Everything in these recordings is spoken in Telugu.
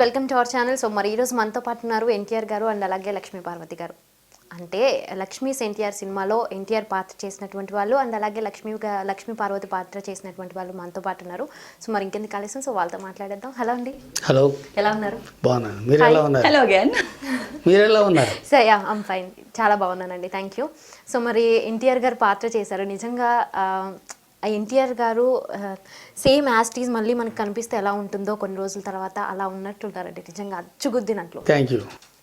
Welcome to our channel. So మరి ఈరోజు మనతో పాటు ఉన్నారు ఎన్టీఆర్ గారు అండ్ అలాగే లక్ష్మీ పార్వతి గారు. అంటే లక్ష్మీస్ ఎన్టీఆర్ సినిమాలో ఎన్టీఆర్ పాత్ర చేసినటువంటి వాళ్ళు అండ్ అలాగే లక్ష్మీ లక్ష్మీ పార్వతి పాత్ర చేసినటువంటి వాళ్ళు మనతో పాటు ఉన్నారు. సో మరి ఇంకెందుకు కలిసి సో వాళ్ళతో మాట్లాడేద్దాం. హలో అండి. హలో. ఎలా ఉన్నారు? బాగున్నాను. మీరు ఎలా ఉన్నారు? హలో అగైన్ మీరు ఎలా ఉన్నారు? సో యా ఐమ్ ఫైన్ చాలా బాగున్నానండి. థ్యాంక్ యూ సో మరి ఎన్టీఆర్ గారు పాత్ర చేశారు. నిజంగా ఎన్టీఆర్ గారు సేమ్ యాస్టీస్ మళ్ళీ మనకు కనిపిస్తే ఎలా ఉంటుందో కొన్ని రోజుల తర్వాత అలా ఉన్నట్టుంటారండి. నిజంగా అచ్చుగుద్దినట్లు. థ్యాంక్ యూ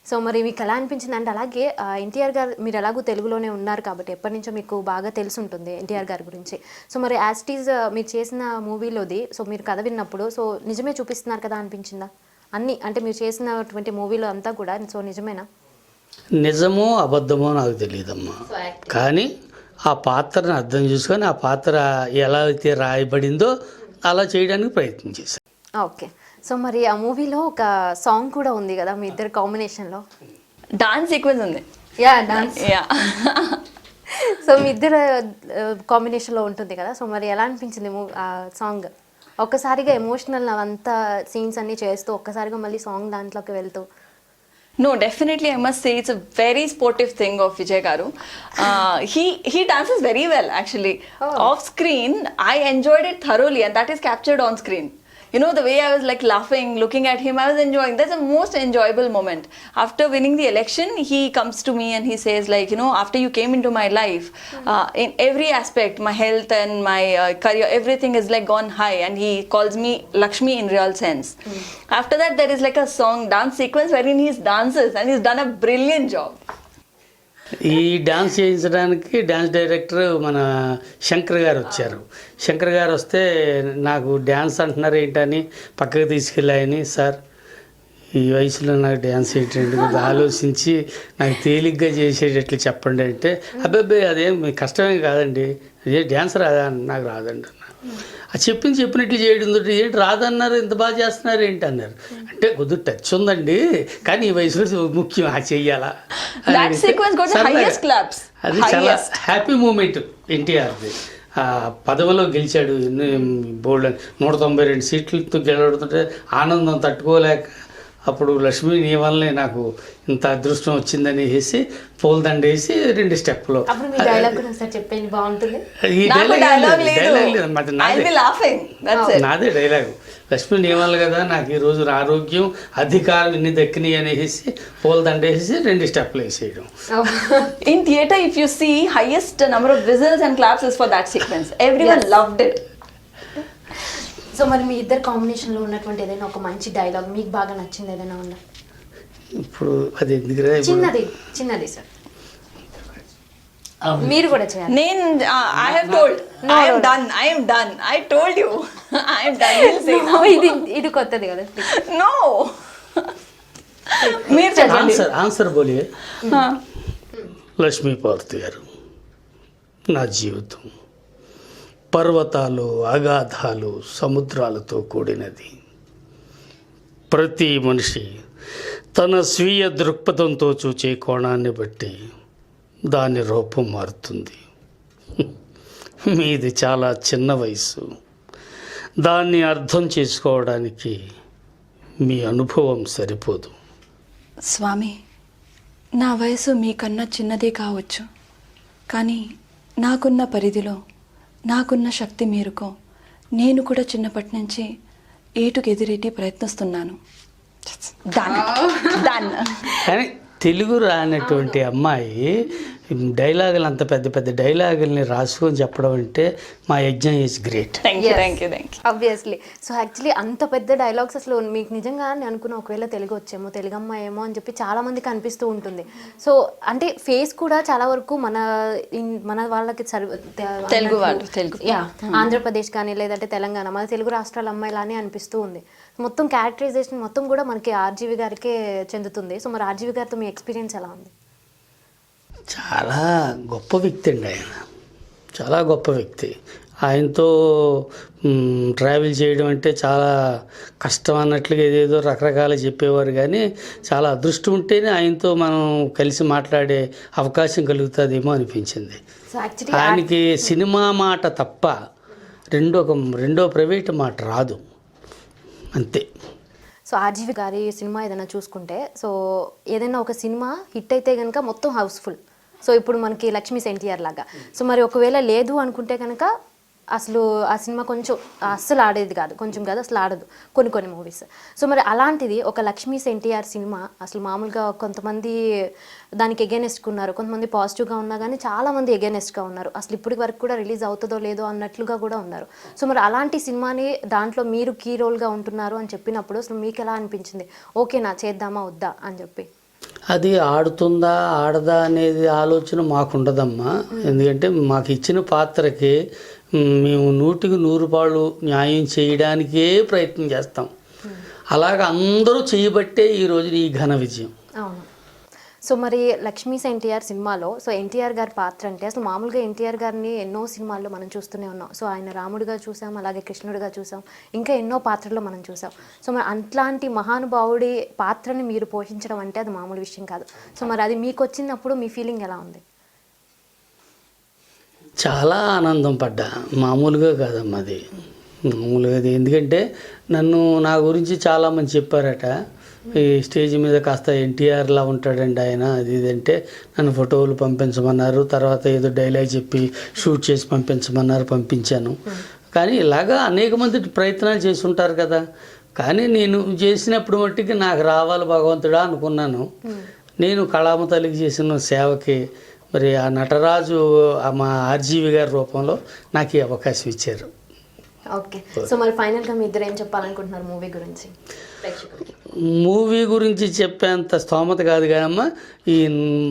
సో మరి మీకు ఎలా అనిపించింది అంటే అలాగే ఎన్టీఆర్ గారు మీరు ఎలాగో తెలుగులోనే ఉన్నారు కాబట్టి ఎప్పటి నుంచో మీకు బాగా తెలిసి ఉంటుంది ఎన్టీఆర్ గారి గురించి. సో మరి యాస్టీస్ మీరు చేసిన మూవీలోది సో మీరు కథ విన్నప్పుడు సో నిజమే చూపిస్తున్నారు కదా అనిపించిందా? అన్ని అంటే మీరు చేసినటువంటి మూవీలో అంతా కూడా సో నిజమేనా? నిజమో అబద్ధమో నాకు తెలియదమ్మా. కానీ ఆ పాత్రను అర్థం చేసుకొని ఆ పాత్ర ఎలా అయితే రాయబడిందో అలా చేయడానికి ప్రయత్నం చేశాను. ఓకే. సో మరి ఆ మూవీలో ఒక సాంగ్ కూడా ఉంది కదా మీ ఇద్దరు కాంబినేషన్లో? డాన్స్ సీక్వెన్స్ ఉంది. Yeah dance. యా. సో మీ ఇద్దరు కాంబినేషన్లో ఉంటుంది కదా సో మరి ఎలా అనిపించింది మూ- ఆ సాంగ్? ఒక్కసారిగా ఎమోషనల్ అవంతా సీన్స్ అన్ని చేస్తూ ఒక్కసారిగా మళ్ళీ సాంగ్ దాంట్లోకి వెళ్తూ No, definitely, I must say it's a very sportive thing of Vijay Garu. Uh, he he dances very well, actually. Oh. Off screen, I enjoyed it thoroughly, and that is captured on screen. You know, the way I was like laughing, looking at him, I was enjoying. That's the most enjoyable moment. After winning the election, he comes to me and he says, like, you know, after you came into my life, uh, in every aspect, my health and my uh, career, everything is like gone high. And he calls me Lakshmi in real sense. After that, there is like a song dance sequence wherein he dances and he's done a brilliant job. ఈ డ్యాన్స్ చేయించడానికి డ్యాన్స్ డైరెక్టర్ మన శంకర్ గారు వచ్చారు. శంకర్ గారు వస్తే నాకు డ్యాన్స్ అంటున్నారు ఏంటని పక్కకు తీసుకెళ్ళాయని సార్ ఈ వయసులో నాకు డ్యాన్స్ ఏంటంటే కొద్దిగా ఆలోచించి నాకు తేలిగ్గా చేసేటట్లు చెప్పండి అంటే అబ్బాయి అదేం కష్టమే కాదండి అదే డ్యాన్స్ రాదా నాకు రాదండి అది చెప్పింది చెప్పినట్లు చేయడం ఏంటి రాదన్నారు ఇంత బాగా చేస్తున్నారు ఏంటి అన్నారు అంటే కొద్దిగా టచ్ ఉందండి కానీ ఈ వయసులో ముఖ్యం ఆ చెయ్యాలా. అది చాలా. హ్యాపీ మూమెంట్ ఎన్టీఆర్ది ఆ పదవిలో గెలిచాడు బోల్డ్ నూట తొంభై రెండు సీట్లతో గెలవడుతుంటే ఆనందం తట్టుకోలేక అప్పుడు లక్ష్మి నీ వల్లనే నాకు ఇంత అదృష్టం వచ్చిందని వేసి పూలదండ వేసి రెండు స్టెప్లో డైలాగ్ ఈ నాదే. డైలాగ్ లక్ష్మి నీ వల్ల కదా నాకు ఈ రోజు ఆరోగ్యం అధికారం ఇన్ని దక్కినాయి అనేసి పూలదండ వేసి రెండు స్టెప్లు వేసేయడం. Theatre, if you see, highest number of whistles and claps is for that sequence. Everyone Yes. loved it. So మరి మీ ఇద్దరు కాంబినేషన్లో ఉన్నటువంటి ఏదైనా ఒక మంచి డైలాగ్ మీకు బాగా నచ్చింది ఏదైనా ఉందా ఇప్పుడు అది ఎందుకురా చిన్నది చిన్నది సార్ మీరు కూడా చేయాలి am no, no. done. I am done. I told you. I am done. You'll say No, ఇది ఇది కొత్తది కదా no. మీరు చెప్పండి ఆన్సర్ ఆన్సర్ బోలియే. లక్ష్మీ పార్వతి గారు నా జీవితం పర్వతాలు అగాధాలు సముద్రాలతో కూడినది. ప్రతి మనిషి తన స్వీయ దృక్పథంతో చూచే కోణాన్ని బట్టి దాని రూపం మారుతుంది. మీది చాలా చిన్న వయసు దాన్ని అర్థం చేసుకోవడానికి మీ అనుభవం సరిపోదు. స్వామి నా వయసు మీకన్నా చిన్నదే కావచ్చు. కానీ నాకున్న పరిధిలో నాకున్న శక్తి మేరకు నేను కూడా చిన్నప్పటి నుంచి ఏటుకు ఎదురెట్టి ప్రయత్నిస్తున్నాను కానీ తెలుగు రానటువంటి అమ్మాయి డైలాగులు అంత పెద్ద పెద్ద డైలాగుల్ని రాసుకొని చెప్పడం అంటే మా Yagnam is great thank you thank you thank you obviously so actually అంత పెద్ద డైలాగ్స్ అసలు మీకు నిజంగా నేను అనుకున్న ఒకవేళ తెలుగు వచ్చేమో తెలుగు అమ్మాయి ఏమో అని చెప్పి చాలా మందికి అనిపిస్తూ ఉంటుంది. సో అంటే ఫేస్ కూడా చాలా వరకు మన మన వాళ్ళకి తెలుగు వాళ్ళు, తెలుగు. యా ఆంధ్రప్రదేశ్ కానీ లేదంటే తెలంగాణ మన తెలుగు రాష్ట్రాల అమ్మాయిలానే అనిపిస్తూ ఉంది. మొత్తం క్యారెక్టరైజేషన్ మొత్తం కూడా మనకి ఆర్జీవి గారికే చెందుతుంది. సో మరి ఆర్జీవి గారితో మీ ఎక్స్పీరియన్స్ ఎలా ఉంది? చాలా గొప్ప వ్యక్తి అండి ఆయన. చాలా గొప్ప వ్యక్తి. ఆయనతో ట్రావెల్ చేయడం అంటే చాలా కష్టం అన్నట్లుగా ఏదేదో రకరకాల చెప్పేవారు కానీ చాలా అదృష్టం ఉంటేనే ఆయనతో మనం కలిసి మాట్లాడే అవకాశం కలుగుతుందేమో అనిపించింది. ఆయనకి సినిమా మాట తప్ప రెండో ఒక రెండో ప్రైవేట్ మాట రాదు. అంతే. సో ఆర్జీవి గారి సినిమా ఏదైనా చూసుకుంటే సో ఏదైనా ఒక సినిమా హిట్ అయితే కనుక మొత్తం హౌస్ఫుల్. సో ఇప్పుడు మనకి లక్ష్మీ ఎన్టీఆర్ లాగా. సో మరి ఒకవేళ లేదు అనుకుంటే కనుక అసలు ఆ సినిమా కొంచెం అస్సలు ఆడేది కాదు కొంచెం కాదు అసలు ఆడదు. కొన్ని కొన్ని మూవీస్ సో మరి అలాంటిది ఒక లక్ష్మీ ఎన్టీఆర్ సినిమా అసలు మామూలుగా కొంతమంది దానికి ఎగెనెస్ట్గా ఉన్నారు. కొంతమంది పాజిటివ్గా ఉన్నా కానీ చాలామంది ఎగెనెస్ట్గా ఉన్నారు. అసలు ఇప్పటి వరకు కూడా రిలీజ్ అవుతుందో లేదో అన్నట్లుగా కూడా ఉన్నారు. సో మరి అలాంటి సినిమాని దాంట్లో మీరు కీ రోల్గా ఉంటున్నారు అని చెప్పినప్పుడు అసలు మీకు ఎలా అనిపించింది? ఓకేనా చేద్దామా వద్దా అని చెప్పి. అది ఆడుతుందా ఆడదా అనేది ఆలోచన మాకు ఉండదమ్మా ఎందుకంటే మాకు ఇచ్చిన పాత్రకి మేము నూటికి నూరు పాళ్ళు న్యాయం చేయడానికే ప్రయత్నం చేస్తాం. అలాగ అందరూ చేయబట్టే ఈ రోజు ఈ ఘన విజయం. సో మరి లక్ష్మీస్ ఎన్టీఆర్ సినిమాలో సో ఎన్టీఆర్ గారి పాత్ర అంటే అసలు మామూలుగా ఎన్టీఆర్ గారిని ఎన్నో సినిమాల్లో మనం చూస్తూనే ఉన్నాం. సో ఆయన రాముడిగా చూసాం అలాగే కృష్ణుడిగా చూసాం ఇంకా ఎన్నో పాత్రల్లో మనం చూసాం. సో మరి అట్లాంటి మహానుభావుడి పాత్రని మీరు పోషించడం అంటే అది మామూలు విషయం కాదు. సో మరి అది మీకు వచ్చినప్పుడు మీ ఫీలింగ్ ఎలా ఉంది? చాలా ఆనందం పడ్డా. మామూలుగా కాదమ్మా అది. మామూలుగా అది. ఎందుకంటే నన్ను నా గురించి చాలామంది చెప్పారట. ఈ స్టేజ్ మీద కాస్త ఎన్టీఆర్లా ఉంటాడండి ఆయన. అది ఇది అంటే నన్ను ఫోటోలు పంపించమన్నారు తర్వాత ఏదో డైలాగ్ చెప్పి షూట్ చేసి పంపించమన్నారు పంపించాను. కానీ ఇలాగా అనేక మంది ప్రయత్నాలు చేసి ఉంటారు కదా. కానీ నేను చేసినప్పుడు మట్టికి నాకు రావాలి భగవంతుడా అనుకున్నాను. నేను కళామ తల్లికి చేసిన సేవకి మరి ఆ నటరాజు ఆ మా ఆర్జీవి గారి రూపంలో నాకు ఈ అవకాశం ఇచ్చారు. ఓకే. సో మరి ఫైనల్గా మీ ఇద్దరు ఏం చెప్పాలనుకుంటున్నారు మూవీ గురించి? మూవీ గురించి చెప్పేంత స్తోమత కాదు కాదమ్మా ఈ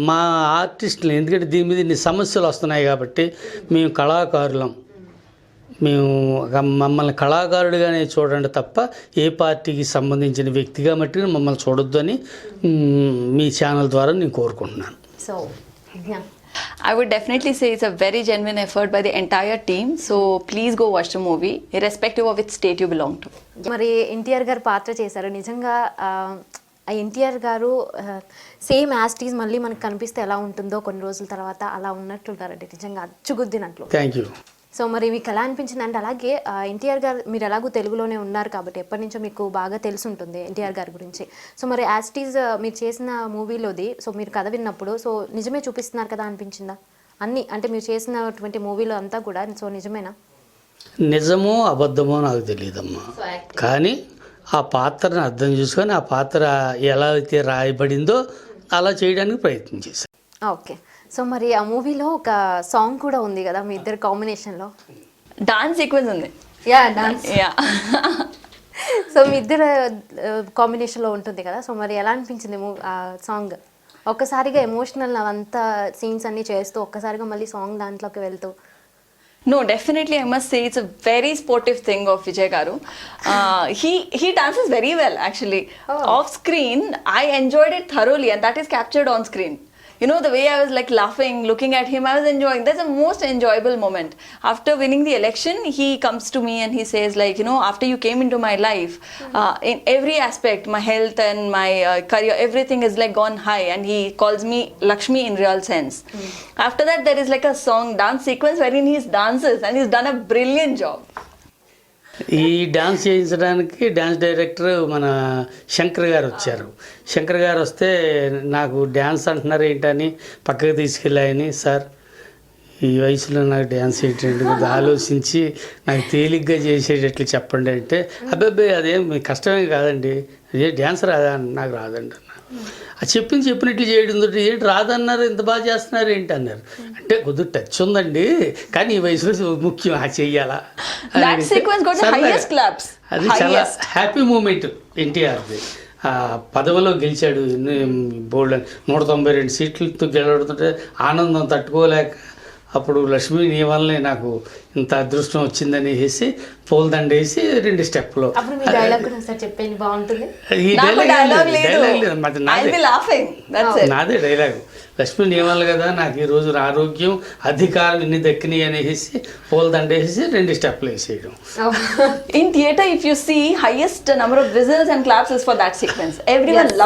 మా ఆర్టిస్టులు ఎందుకంటే దీని మీద ఇన్ని సమస్యలు వస్తున్నాయి కాబట్టి మేము కళాకారులం. మేము మమ్మల్ని కళాకారుడిగానే చూడండి తప్ప ఏ పార్టీకి సంబంధించిన వ్యక్తిగా మట్టి మమ్మల్ని చూడొద్దు అని మ్, ఛానల్ ద్వారా నేను కోరుకుంటున్నాను. So I would definitely say it's a very genuine effort by the entire team. So please go watch the movie, irrespective of which state you belong to. మరి ఎన్టీఆర్ గారు పాత్ర చేశారు నిజంగా ఆ, ఎన్టీఆర్ గారు సేమ్ యాస్టీస్ మళ్ళీ మనకు కనిపిస్తే ఎలా ఉంటుందో కొన్ని రోజుల తర్వాత అలా ఉన్నట్లుంటారండి నిజంగా అచ్చుగుద్దినట్లు థ్యాంక్ యూ సో మరి మీకు ఎలా అనిపించింది? అంటే అలాగే ఎన్టీఆర్ గారు మీరు ఎలాగో తెలుగులోనే ఉన్నారు కాబట్టి ఎప్పటి నుంచో మీకు బాగా తెలిసి ఉంటుంది ఎన్టీఆర్ గారి గురించి. సో మరి యాస్టీస్ మీరు చేసిన మూవీలోది సో మీరు కథ విన్నప్పుడు సో నిజమే చూపిస్తున్నారు కదా అనిపించిందా? అన్ని అంటే మీరు చేసినటువంటి మూవీలో అంతా కూడా సో నిజమేనా? నిజమో అబద్ధమో నాకు తెలియదమ్మా కానీ ఆ పాత్రను అర్థం చేసుకొని ఆ పాత్ర ఎలా అయితే రాయబడిందో అలా చేయడానికి ప్రయత్నం చేశాను. ఓకే. సో మరి ఆ మూవీలో ఒక సాంగ్ కూడా ఉంది కదా మీ ఇద్దరు కాంబినేషన్లో? డాన్స్ సీక్వెన్స్ ఉంది. Yeah dance yeah. సో మీ ఇద్దరు కాంబినేషన్లో ఉంటుంది కదా సో మరి ఎలా అనిపించింది ఆ సాంగ్? ఒక్కసారిగా ఎమోషనల్ అంతా సీన్స్ అన్ని చేస్తూ ఒక్కసారిగా మళ్ళీ సాంగ్ దాంట్లోకి వెళ్తూ. No definitely I must say it's a very sportive thing of Vijay garu he he dances very well actually off screen I enjoyed it thoroughly and that is captured on screen You know, the way I was like laughing, looking at him, I was enjoying. That's the most enjoyable moment. After winning the election, he comes to me and he says, like, you know, after you came into my life, uh, in every aspect, my health and my uh, career, everything is like gone high. And he calls me Lakshmi in real sense. After that, there is like a song dance sequence wherein he dances and he's done a brilliant job. ఈ డ్యాన్స్ చేయించడానికి డ్యాన్స్ డైరెక్టర్ మన శంకర్ గారు వచ్చారు. శంకర్ గారు వస్తే నాకు డ్యాన్స్ అంటున్నారు ఏంటని పక్కకు తీసుకెళ్ళాయని సార్ ఈ వయసులో నాకు డ్యాన్స్ ఏంటంటే కొద్దిగా ఆలోచించి నాకు తేలిగ్గా చేసేటట్లు చెప్పండి అంటే అబ్బాయి అదేం మీ కష్టమే కాదండి అదే డ్యాన్స్ రాదా నాకు రాదండి అది చెప్పింది చెప్పినట్లు చేయడం తోటి ఏంటి? రాదన్నారు ఇంత బాగా చేస్తున్నారు ఏంటి అన్నారు. అంటే కొద్దిగా టచ్ ఉందండి కానీ ఈ వయసులో ముఖ్యం ఆ చెయ్యాలా. అది చాలా. హ్యాపీ మూమెంట్ ఎన్టీఆర్ది. ఆ పదవిలో గెలిచాడు బోల్డ్ నూట తొంభై రెండు సీట్లతో గెలవడుతుంటే ఆనందం తట్టుకోలేక అప్పుడు లక్ష్మి నీ వల్లనే నాకు ఇంత అదృష్టం వచ్చిందని వేసి పూలదండ వేసి రెండు స్టెప్లో డైలాగ్ ఈ డైలాగ్ నాదే. డైలాగ్ లక్ష్మి నీ వల్ల కదా నాకు ఈ రోజు ఆరోగ్యం అధికారం ఇన్ని దక్కినాయి అనేసి పూలదండ వేసి రెండు స్టెప్లు వేసేయడం. In theatre, if you see, highest number of whistles and claps is for that sequence. Everyone Yes.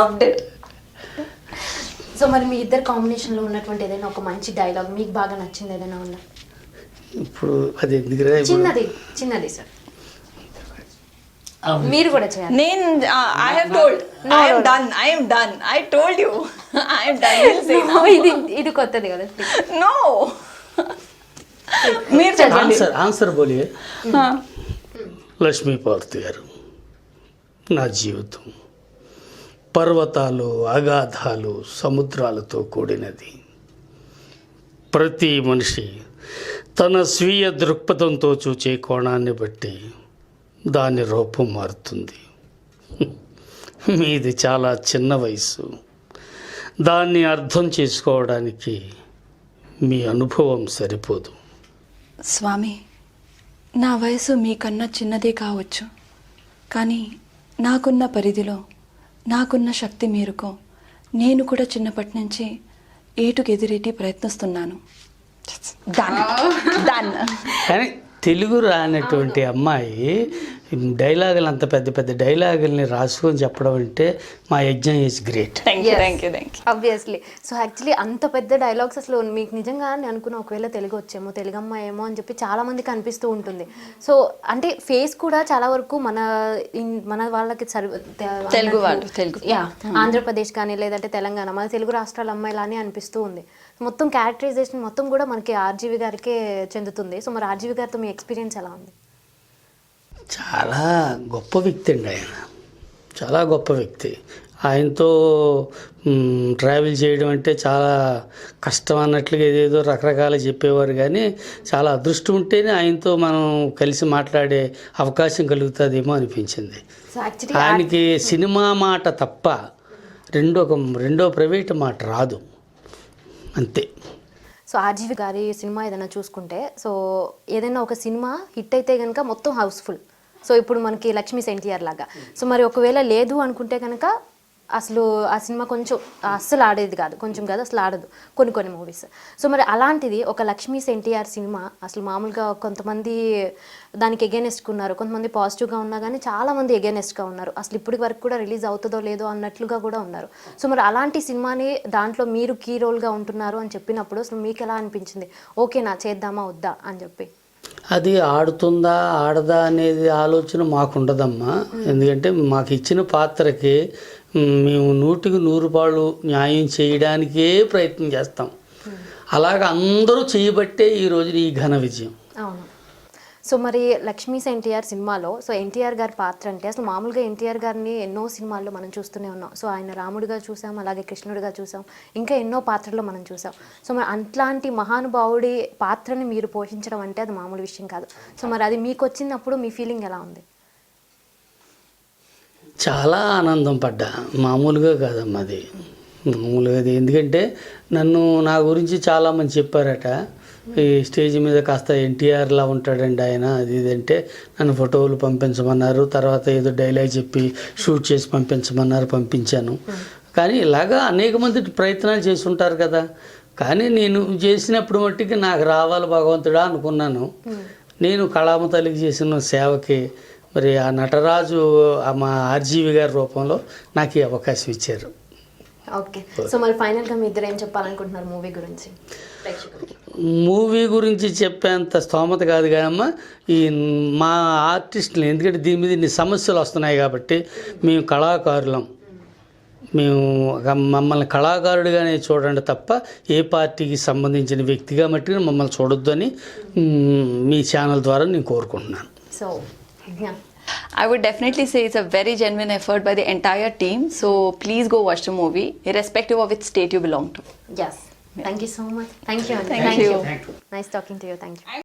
So మరి మీ ఇద్దరు కాంబినేషన్లో ఉన్నటువంటి ఏదైనా ఒక మంచి డైలాగ్ మీకు బాగా నచ్చింది ఏదైనా ఉందా? ఇప్పుడు అది చిన్నది చిన్నది సార్ మీరు కూడా చేయాలి. నేను I have told I'm done I'm done I told you I'm done will say ఇది ఇది కొత్తది కదా నో మీరు చెప్పండి. ఆన్సర్ ఆన్సర్ బోలియే లక్ష్మీపార్వతి గారు నా జీవితం. పర్వతాలు అగాధాలు సముద్రాలతో కూడినది. ప్రతి మనిషి తన స్వీయ దృక్పథంతో చూచే కోణాన్ని బట్టి దాని రూపం మారుతుంది. మీది చాలా చిన్న వయసు దాన్ని అర్థం చేసుకోవడానికి మీ అనుభవం సరిపోదు. స్వామి నా వయసు మీకన్నా చిన్నదే కావచ్చు. కానీ నాకున్న పరిధిలో నాకున్న శక్తి మేరకు నేను కూడా చిన్నప్పటి నుంచి ఏటుకు ఎదురెట్టి ప్రయత్నిస్తున్నాను కానీ తెలుగు రానటువంటి అమ్మాయి డైలాగులు అంత పెద్ద పెద్ద డైలాగుల్ని రాసుకొని చెప్పడం అంటే మా Yagnam is great thank you thank you thank you obviously so actually అంత పెద్ద డైలాగ్స్ అసలు మీకు నిజంగా నేను అనుకున్న ఒకవేళ తెలుగు వచ్చేమో తెలుగు అమ్మాయి ఏమో అని చెప్పి చాలా మందికి అనిపిస్తూ ఉంటుంది. సో అంటే ఫేస్ కూడా చాలా వరకు మన మన వాళ్ళకి తెలుగు వాళ్ళు, తెలుగు. యా ఆంధ్రప్రదేశ్ కానీ లేదంటే తెలంగాణ మన తెలుగు రాష్ట్రాల అమ్మాయిలానే అనిపిస్తూ ఉంది. మొత్తం క్యారెక్టరైజేషన్ మొత్తం కూడా మనకి ఆర్జీవి గారికే చెందుతుంది. సో మరి ఆర్జీవి గారితో మీ ఎక్స్పీరియన్స్ ఎలా ఉంది? చాలా గొప్ప వ్యక్తి అండి ఆయన. చాలా గొప్ప వ్యక్తి. ఆయనతో ట్రావెల్ చేయడం అంటే చాలా కష్టం అన్నట్లుగా ఏదేదో రకరకాల చెప్పేవారు కానీ చాలా అదృష్టం ఉంటేనే ఆయనతో మనం కలిసి మాట్లాడే అవకాశం కలుగుతుందేమో అనిపించింది. ఆయనకి సినిమా మాట తప్ప రెండో ఒక రెండో ప్రైవేట్ మాట రాదు. అంతే. సో ఆర్జీవి గారి సినిమా ఏదైనా చూసుకుంటే సో ఏదైనా ఒక సినిమా హిట్ అయితే కనుక మొత్తం హౌస్ఫుల్. సో ఇప్పుడు మనకి లక్ష్మీ ఎన్టీఆర్ లాగా. సో మరి ఒకవేళ లేదు అనుకుంటే కనుక అసలు ఆ సినిమా కొంచెం అస్సలు ఆడేది కాదు కొంచెం కాదు అసలు ఆడదు. కొన్ని కొన్ని మూవీస్ సో మరి అలాంటిది ఒక లక్ష్మీస్ ఎన్టీఆర్ సినిమా అసలు మామూలుగా కొంతమంది దానికి ఎగెనెస్ట్గా ఉన్నారు కొంతమంది పాజిటివ్గా ఉన్నా కానీ చాలా మంది ఎగెనెస్ట్గా ఉన్నారు. అసలు ఇప్పటి వరకు కూడా రిలీజ్ అవుతుందో లేదో అన్నట్లుగా కూడా ఉన్నారు. సో మరి అలాంటి సినిమాని దాంట్లో మీరు కీ రోల్గా ఉంటున్నారు అని చెప్పినప్పుడు అసలు మీకు ఎలా అనిపించింది? ఓకేనా చేద్దామా వద్దా అని చెప్పి. అది ఆడుతుందా ఆడదా అనేది ఆలోచన మాకు ఉండదమ్మా ఎందుకంటే మాకు ఇచ్చిన పాత్రకి మేము నూటికి నూరు పాళ్ళు న్యాయం చేయడానికే ప్రయత్నం చేస్తాం. అలాగ అందరూ చేయబట్టే ఈ రోజు ఈ ఘన విజయం. అవును. సో మరి లక్ష్మీస్ ఎన్టీఆర్ సినిమాలో సో ఎన్టీఆర్ గారి పాత్ర అంటే అసలు మామూలుగా ఎన్టీఆర్ గారిని ఎన్నో సినిమాల్లో మనం చూస్తూనే ఉన్నాం. సో ఆయన రాముడిగా చూసాం అలాగే కృష్ణుడిగా చూసాం ఇంకా ఎన్నో పాత్రల్లో మనం చూసాం. సో మరి అట్లాంటి మహానుభావుడి పాత్రని మీరు పోషించడం అంటే అది మామూలు విషయం కాదు. సో మరి అది మీకు వచ్చినప్పుడు మీ ఫీలింగ్ ఎలా ఉంది? చాలా ఆనందం పడ్డా. మామూలుగా కాదమ్మా అది. మామూలుగా అది. ఎందుకంటే నన్ను నా గురించి చాలామంది చెప్పారట. ఈ స్టేజ్ మీద కాస్త ఎన్టీఆర్లా ఉంటాడండి ఆయన. అది ఇది అంటే నన్ను ఫోటోలు పంపించమన్నారు తర్వాత ఏదో డైలాగ్ చెప్పి షూట్ చేసి పంపించమన్నారు పంపించాను. కానీ ఇలాగా అనేక మంది ప్రయత్నాలు చేసి ఉంటారు కదా. కానీ నేను చేసినప్పుడు మట్టికి నాకు రావాలి భగవంతుడా అనుకున్నాను. నేను కళామ తల్లికి చేసిన సేవకి మరి ఆ నటరాజు ఆ మా ఆర్జీవి గారి రూపంలో నాకు ఈ అవకాశం ఇచ్చారు. ఓకే. సో మరి ఫైనల్గా మీ ఇద్దరు ఏం చెప్పాలనుకుంటున్నారు మూవీ గురించి? ప్రేక్షకులకి. మూవీ గురించి చెప్పేంత స్తోమత కాదు కాదమ్మా ఈ మా ఆర్టిస్టులు ఎందుకంటే దీని మీద ఇన్ని సమస్యలు వస్తున్నాయి కాబట్టి మేము కళాకారులం. మేము మమ్మల్ని కళాకారుడిగానే చూడండి తప్ప ఏ పార్టీకి సంబంధించిన వ్యక్తిగా మట్టుగా మమ్మల్ని చూడొద్దు అని మ్, ఛానల్ ద్వారా నేను కోరుకుంటున్నాను. So I would definitely say it's a very genuine effort by the entire team. So please go watch the movie, irrespective of which state you belong to. Yes Thank you so much. Thank you. Thank, Thank you. Thank you. Nice talking to you. Thank you.